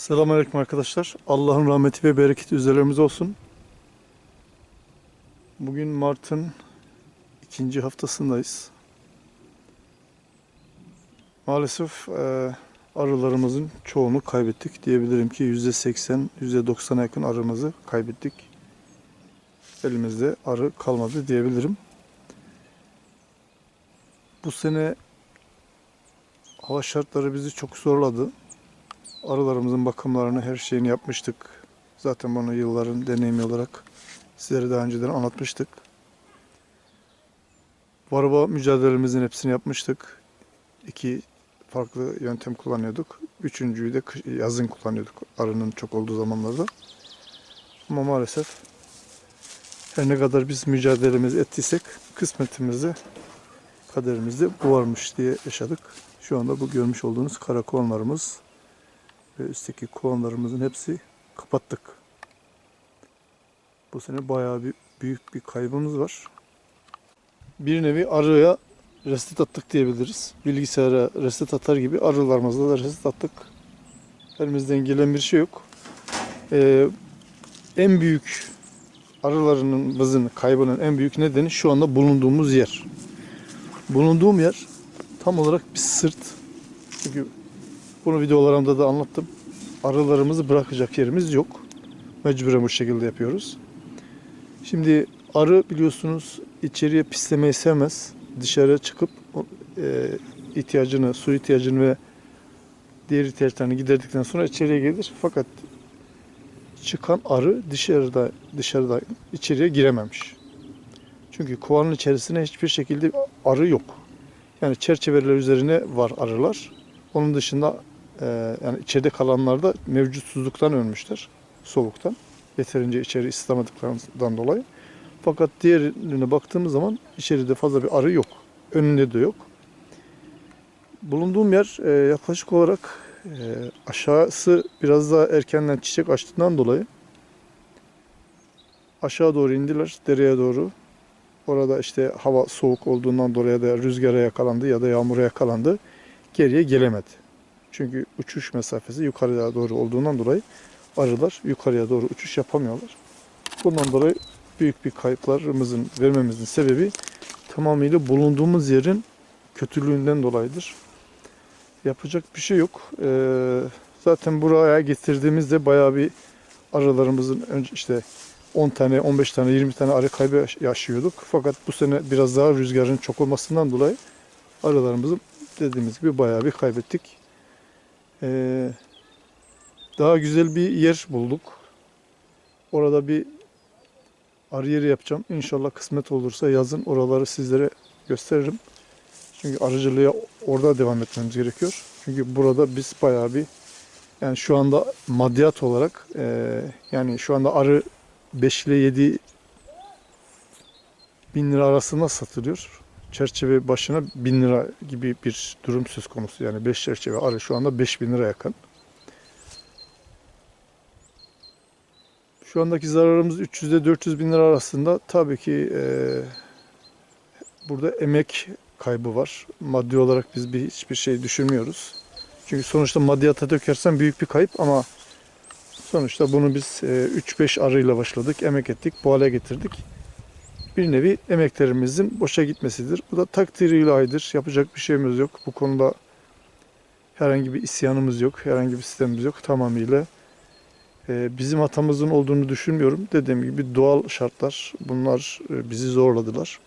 Selamünaleyküm arkadaşlar. Allah'ın rahmeti ve bereketi üzerlerimize olsun. Bugün Mart'ın ikinci haftasındayız. Maalesef e, arılarımızın çoğunu kaybettik. Diyebilirim ki %80, %90'a yakın arımızı kaybettik. Elimizde arı kalmadı diyebilirim. Bu sene hava şartları bizi çok zorladı. Arılarımızın bakımlarını, her şeyini yapmıştık. Zaten bunu yılların deneyimi olarak sizlere daha önceden anlatmıştık. Varroa mücadelemizin hepsini yapmıştık. İki farklı yöntem kullanıyorduk. Üçüncüyü de yazın kullanıyorduk arının çok olduğu zamanlarda. Ama maalesef her ne kadar biz mücadelemizi ettiysek kısmetimizde, kaderimizde bu varmış diye yaşadık. Şu anda bu görmüş olduğunuz karakollarımız ve üstteki kovanlarımızın hepsi kapattık. Bu sene bayağı bir büyük bir kaybımız var. Bir nevi arıya reset attık diyebiliriz. Bilgisayara reset atar gibi arılarımızda da reset attık. Elimizden gelen bir şey yok. Ee, en büyük arılarımızın kaybının en büyük nedeni şu anda bulunduğumuz yer. Bulunduğum yer tam olarak bir sırt. Çünkü bunu videolarımda da anlattım. Arılarımızı bırakacak yerimiz yok. Mecburen bu şekilde yapıyoruz. Şimdi arı biliyorsunuz içeriye pislemeyi sevmez. Dışarı çıkıp e, ihtiyacını, su ihtiyacını ve diğer ihtiyaçlarını giderdikten sonra içeriye gelir. Fakat çıkan arı dışarıda dışarıda içeriye girememiş. Çünkü kovanın içerisine hiçbir şekilde arı yok. Yani çerçeveler üzerine var arılar. Onun dışında e, yani içeride kalanlar da mevcutsuzluktan ölmüşler. Soğuktan. Yeterince içeri ısıtamadıklarından dolayı. Fakat diğerine baktığımız zaman içeride fazla bir arı yok. Önünde de yok. Bulunduğum yer e, yaklaşık olarak e, aşağısı biraz daha erkenden çiçek açtığından dolayı aşağı doğru indiler dereye doğru. Orada işte hava soğuk olduğundan dolayı da rüzgara yakalandı ya da yağmura yakalandı. Geriye gelemedi. Çünkü uçuş mesafesi yukarıya doğru olduğundan dolayı arılar yukarıya doğru uçuş yapamıyorlar. Bundan dolayı büyük bir kayıplarımızın vermemizin sebebi tamamıyla bulunduğumuz yerin kötülüğünden dolayıdır. Yapacak bir şey yok. Ee, zaten buraya getirdiğimizde bayağı bir arılarımızın önce işte 10 tane, 15 tane, 20 tane arı kaybı yaş- yaşıyorduk. Fakat bu sene biraz daha rüzgarın çok olmasından dolayı arılarımızı dediğimiz gibi bayağı bir kaybettik. Ee, daha güzel bir yer bulduk. Orada bir arı yeri yapacağım. İnşallah kısmet olursa yazın oraları sizlere gösteririm. Çünkü arıcılığa orada devam etmemiz gerekiyor. Çünkü burada biz bayağı bir yani şu anda maddiyat olarak e, yani şu anda arı 5 ile 7 bin lira arasında satılıyor. Çerçeve başına 1000 lira gibi bir durum söz konusu. Yani 5 çerçeve arı şu anda 5000 lira yakın. Şu andaki zararımız 300 ile 400 bin lira arasında. Tabii ki e, burada emek kaybı var. Maddi olarak biz bir hiçbir şey düşünmüyoruz. Çünkü sonuçta maddiyata dökersen büyük bir kayıp ama sonuçta bunu biz e, 3-5 arıyla başladık, emek ettik, bu hale getirdik. Bir nevi emeklerimizin boşa gitmesidir. Bu da takdiri ilahidir. Yapacak bir şeyimiz yok. Bu konuda herhangi bir isyanımız yok, herhangi bir sistemimiz yok. Tamamıyla e, bizim hatamızın olduğunu düşünmüyorum. Dediğim gibi doğal şartlar bunlar e, bizi zorladılar.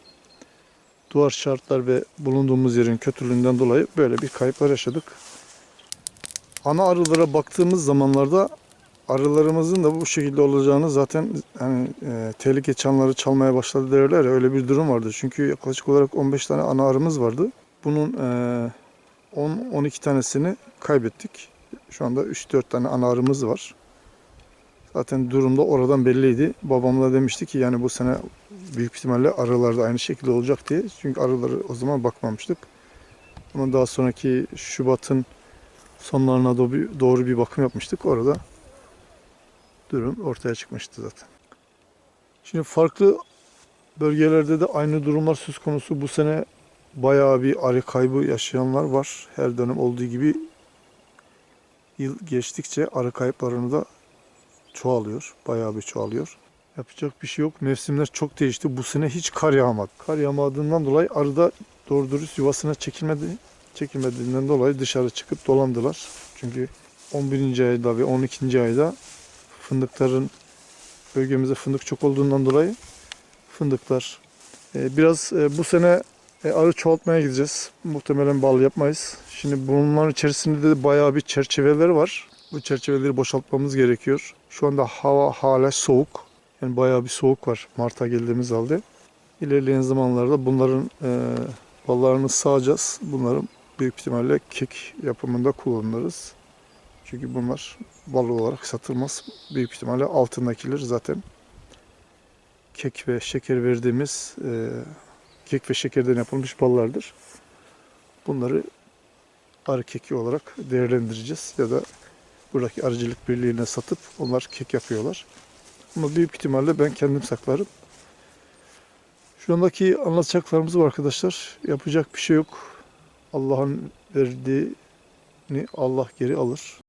Doğal şartlar ve bulunduğumuz yerin kötülüğünden dolayı böyle bir kayıplar yaşadık. Ana arılara baktığımız zamanlarda arılarımızın da bu şekilde olacağını zaten hani e, tehlike çanları çalmaya başladı derler ya öyle bir durum vardı. Çünkü yaklaşık olarak 15 tane ana arımız vardı. Bunun e, 10-12 tanesini kaybettik. Şu anda 3-4 tane ana arımız var. Zaten durumda oradan belliydi. Babam da demişti ki yani bu sene büyük ihtimalle arılar da aynı şekilde olacak diye. Çünkü arıları o zaman bakmamıştık. Ama daha sonraki Şubat'ın sonlarına doğru bir bakım yapmıştık. Orada durum ortaya çıkmıştı zaten. Şimdi farklı bölgelerde de aynı durumlar söz konusu. Bu sene bayağı bir arı kaybı yaşayanlar var. Her dönem olduğu gibi yıl geçtikçe arı kayıplarını da çoğalıyor. Bayağı bir çoğalıyor. Yapacak bir şey yok. Mevsimler çok değişti. Bu sene hiç kar yağmadı. Kar yağmadığından dolayı arı da doğru dürüst yuvasına çekilmedi. Çekilmediğinden dolayı dışarı çıkıp dolandılar. Çünkü 11. ayda ve 12. ayda fındıkların bölgemizde fındık çok olduğundan dolayı fındıklar e, biraz e, bu sene e, arı çoğaltmaya gideceğiz. Muhtemelen bal yapmayız. Şimdi bunların içerisinde de bayağı bir çerçeveler var. Bu çerçeveleri boşaltmamız gerekiyor. Şu anda hava hala soğuk. Yani bayağı bir soğuk var Mart'a geldiğimiz halde. İlerleyen zamanlarda bunların e, ballarını sağacağız. Bunların büyük ihtimalle kek yapımında kullanırız. Çünkü bunlar bal olarak satılmaz. Büyük ihtimalle altındakiler zaten kek ve şeker verdiğimiz e, kek ve şekerden yapılmış ballardır. Bunları arı keki olarak değerlendireceğiz ya da buradaki arıcılık birliğine satıp onlar kek yapıyorlar. Ama büyük ihtimalle ben kendim saklarım. Şu andaki anlatacaklarımız bu arkadaşlar. Yapacak bir şey yok. Allah'ın verdiğini Allah geri alır.